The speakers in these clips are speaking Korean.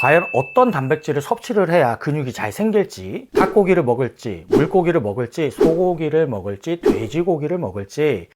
과연 어떤 단백질을 섭취를 해야 근육이 잘 생길지, 닭고기를 먹을지, 물고기를 먹을지, 소고기를 먹을지, 돼지고기를 먹을지,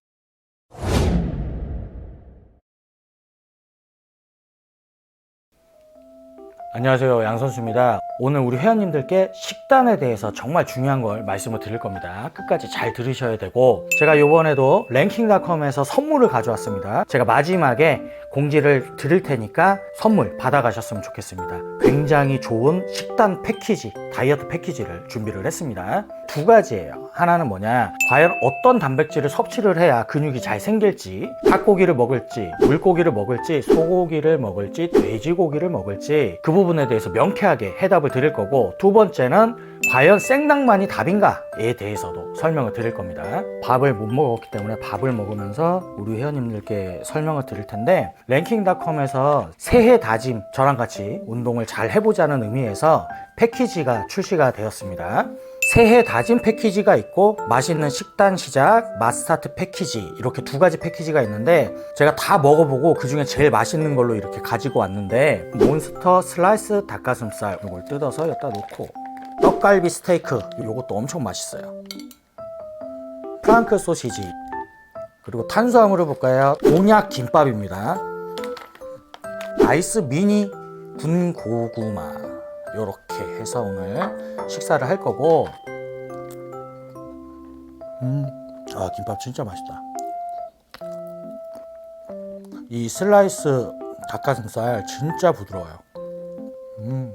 안녕하세요. 양선수입니다. 오늘 우리 회원님들께 식단에 대해서 정말 중요한 걸 말씀을 드릴 겁니다. 끝까지 잘 들으셔야 되고, 제가 요번에도 랭킹닷컴에서 선물을 가져왔습니다. 제가 마지막에 공지를 드릴 테니까 선물 받아가셨으면 좋겠습니다. 굉장히 좋은 식단 패키지, 다이어트 패키지를 준비를 했습니다. 두 가지예요. 하나는 뭐냐, 과연 어떤 단백질을 섭취를 해야 근육이 잘 생길지, 닭고기를 먹을지, 물고기를 먹을지, 소고기를 먹을지, 돼지고기를 먹을지, 그 부분에 대해서 명쾌하게 해답 을 드릴 거고, 두 번째는 과연 생닭만이 답인가에 대해서도 설명을 드릴 겁니다. 밥을 못 먹었기 때문에 밥을 먹으면서 우리 회원님들께 설명을 드릴 텐데, 랭킹닷컴에서 새해 다짐, 저랑 같이 운동을 잘 해보자는 의미에서 패키지가 출시가 되었습니다. 새해 다짐 패키지가 있고 맛있는 식단 시작 마스타트 패키지 이렇게 두 가지 패키지가 있는데 제가 다 먹어보고 그 중에 제일 맛있는 걸로 이렇게 가지고 왔는데 몬스터 슬라이스 닭가슴살 이걸 뜯어서 여기다 놓고 떡갈비 스테이크 이것도 엄청 맛있어요. 프랑크 소시지 그리고 탄수화물을 볼까요? 곤약 김밥입니다. 아이스 미니 군고구마 이렇게 해서 오늘 식사를 할 거고 음, 아 김밥 진짜 맛있다. 이 슬라이스 닭가슴살 진짜 부드러워요. 음,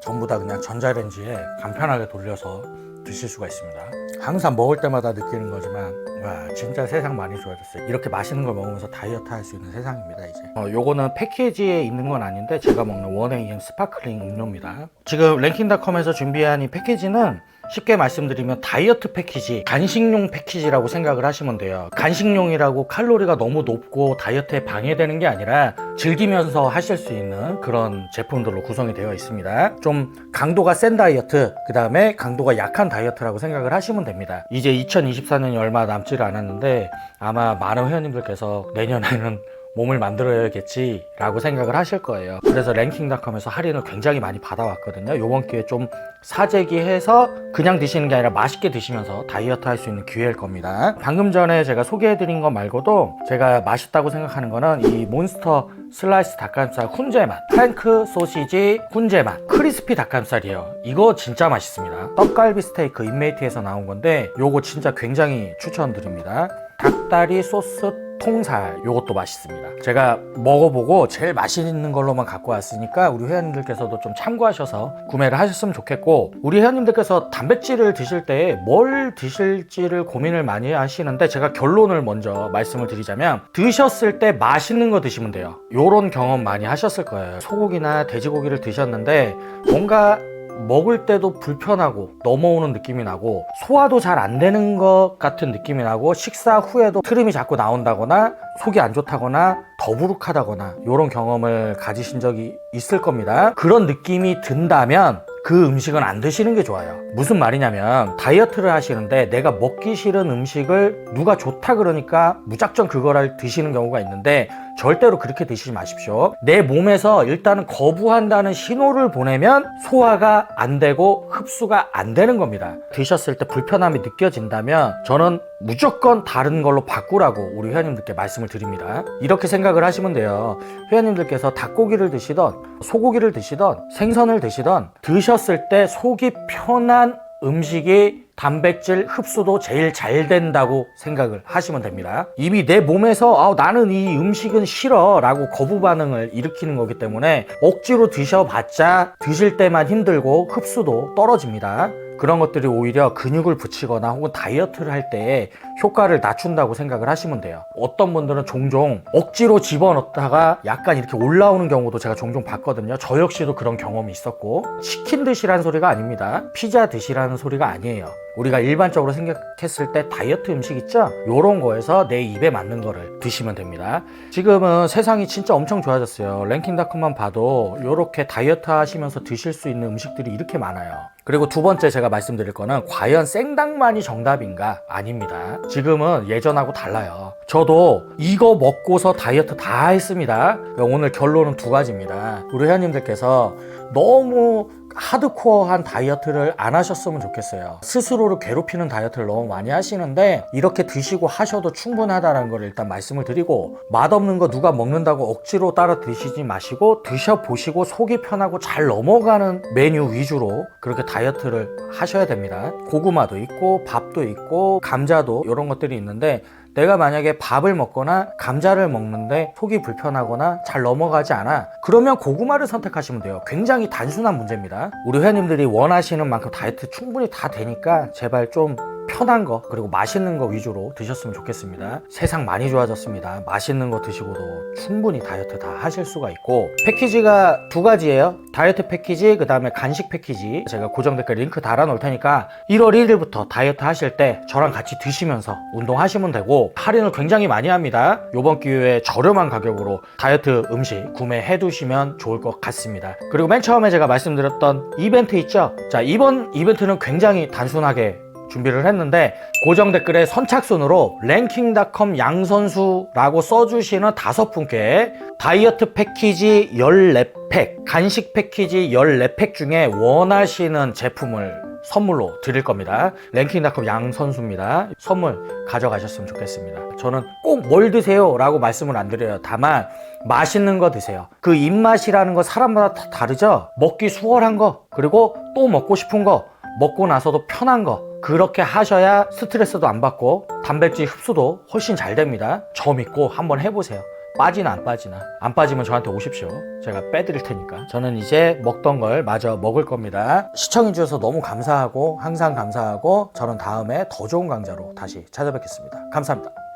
전부 다 그냥 전자레인지에 간편하게 돌려서 드실 수가 있습니다. 항상 먹을 때마다 느끼는 거지만 와 진짜 세상 많이 좋아졌어요. 이렇게 맛있는 걸 먹으면서 다이어트 할 수 있는 세상입니다 이제. 어, 요거는 패키지에 있는 건 아닌데 제가 먹는 원에이엠 스파클링 음료입니다. 지금 랭킹닷컴에서 준비한 이 패키지는 쉽게 말씀드리면 다이어트 패키지, 간식용 패키지라고 생각을 하시면 돼요. 간식용이라고 칼로리가 너무 높고 다이어트에 방해되는 게 아니라 즐기면서 하실 수 있는 그런 제품들로 구성이 되어 있습니다. 좀 강도가 센 다이어트, 그 다음에 강도가 약한 다이어트라고 생각을 하시면 됩니다. 이제 2024년이 얼마 남지를 않았는데 아마 많은 회원님들께서 내년에는 몸을 만들어야겠지 라고 생각을 하실 거예요. 그래서 랭킹닷컴에서 할인을 굉장히 많이 받아왔거든요. 요번 기회에 좀 사재기해서 그냥 드시는 게 아니라 맛있게 드시면서 다이어트 할 수 있는 기회일 겁니다. 방금 전에 제가 소개해드린 거 말고도 제가 맛있다고 생각하는 거는 이 몬스터 슬라이스 닭가슴살 훈제 맛 프랭크 소시지 훈제 맛 크리스피 닭가슴살이에요. 이거 진짜 맛있습니다. 떡갈비 스테이크 인메이트에서 나온 건데 요거 진짜 굉장히 추천드립니다. 닭다리 소스 통살 요것도 맛있습니다. 제가 먹어보고 제일 맛있는 걸로만 갖고 왔으니까 우리 회원님들께서도 좀 참고하셔서 구매를 하셨으면 좋겠고 우리 회원님들께서 단백질을 드실 때 뭘 드실지를 고민을 많이 하시는데 제가 결론을 먼저 말씀을 드리자면 드셨을 때 맛있는 거 드시면 돼요. 요런 경험 많이 하셨을 거예요. 소고기나 돼지고기를 드셨는데 뭔가 먹을 때도 불편하고 넘어오는 느낌이 나고 소화도 잘 안 되는 것 같은 느낌이 나고 식사 후에도 트림이 자꾸 나온다거나 속이 안 좋다거나 더부룩하다거나 이런 경험을 가지신 적이 있을 겁니다. 그런 느낌이 든다면 그 음식은 안 드시는 게 좋아요. 무슨 말이냐면 다이어트를 하시는데 내가 먹기 싫은 음식을 누가 좋다 그러니까 무작정 그거를 드시는 경우가 있는데 절대로 그렇게 드시지 마십시오. 내 몸에서 일단은 거부한다는 신호를 보내면 소화가 안 되고 흡수가 안 되는 겁니다. 드셨을 때 불편함이 느껴진다면 저는 무조건 다른 걸로 바꾸라고 우리 회원님들께 말씀을 드립니다. 이렇게 생각을 하시면 돼요. 회원님들께서 닭고기를 드시던 소고기를 드시던 생선을 드시던 드셨을 때 속이 편한 음식이 단백질 흡수도 제일 잘 된다고 생각을 하시면 됩니다. 이미 내 몸에서 아, 나는 이 음식은 싫어 라고 거부 반응을 일으키는 거기 때문에 억지로 드셔봤자 드실 때만 힘들고 흡수도 떨어집니다. 그런 것들이 오히려 근육을 붙이거나 혹은 다이어트를 할 때 효과를 낮춘다고 생각을 하시면 돼요. 어떤 분들은 종종 억지로 집어넣다가 약간 이렇게 올라오는 경우도 제가 종종 봤거든요. 저 역시도 그런 경험이 있었고 치킨 드시라는 소리가 아닙니다. 피자 드시라는 소리가 아니에요. 우리가 일반적으로 생각했을 때 다이어트 음식 있죠? 요런 거에서 내 입에 맞는 거를 드시면 됩니다. 지금은 세상이 진짜 엄청 좋아졌어요. 랭킹닷컴만 봐도 요렇게 다이어트 하시면서 드실 수 있는 음식들이 이렇게 많아요. 그리고 두 번째 제가 말씀드릴 거는 과연 생닭만이 정답인가? 아닙니다. 지금은 예전하고 달라요. 저도 이거 먹고서 다이어트 다 했습니다. 오늘 결론은 두 가지입니다. 우리 회원님들께서 너무 하드코어한 다이어트를 안 하셨으면 좋겠어요. 스스로를 괴롭히는 다이어트를 너무 많이 하시는데 이렇게 드시고 하셔도 충분하다는 걸 일단 말씀을 드리고 맛없는 거 누가 먹는다고 억지로 따라 드시지 마시고 드셔보시고 속이 편하고 잘 넘어가는 메뉴 위주로 그렇게 다이어트를 하셔야 됩니다. 고구마도 있고 밥도 있고 감자도 이런 것들이 있는데 내가 만약에 밥을 먹거나 감자를 먹는데 속이 불편하거나 잘 넘어가지 않아 그러면 고구마를 선택하시면 돼요. 굉장히 단순한 문제입니다. 우리 회원님들이 원하시는 만큼 다이어트 충분히 다 되니까 제발 좀 편한 거 그리고 맛있는 거 위주로 드셨으면 좋겠습니다. 세상 많이 좋아졌습니다. 맛있는 거 드시고도 충분히 다이어트 다 하실 수가 있고 패키지가 두 가지예요. 다이어트 패키지 그 다음에 간식 패키지. 제가 고정 댓글 링크 달아 놓을 테니까 1월 1일부터 다이어트 하실 때 저랑 같이 드시면서 운동하시면 되고 할인을 굉장히 많이 합니다. 이번 기회에 저렴한 가격으로 다이어트 음식 구매해 두시면 좋을 것 같습니다. 그리고 맨 처음에 제가 말씀드렸던 이벤트 있죠? 자 이번 이벤트는 굉장히 단순하게 준비를 했는데 고정 댓글에 선착순으로 랭킹닷컴 양선수라고 써주시는 다섯 분께 다이어트 패키지 14팩, 간식 패키지 14팩 중에 원하시는 제품을 선물로 드릴 겁니다. 랭킹닷컴 양선수입니다. 선물 가져가셨으면 좋겠습니다. 저는 꼭 뭘 드세요 라고 말씀을 안 드려요. 다만 맛있는 거 드세요. 그 입맛이라는 거 사람마다 다 다르죠? 먹기 수월한 거, 그리고 또 먹고 싶은 거, 먹고 나서도 편한 거 그렇게 하셔야 스트레스도 안 받고 단백질 흡수도 훨씬 잘 됩니다. 저 믿고 한번 해보세요. 빠지나 안 빠지나. 안 빠지면 저한테 오십시오. 제가 빼드릴 테니까. 저는 이제 먹던 걸 마저 먹을 겁니다. 시청해 주셔서 너무 감사하고 항상 감사하고 저는 다음에 더 좋은 강좌로 다시 찾아뵙겠습니다. 감사합니다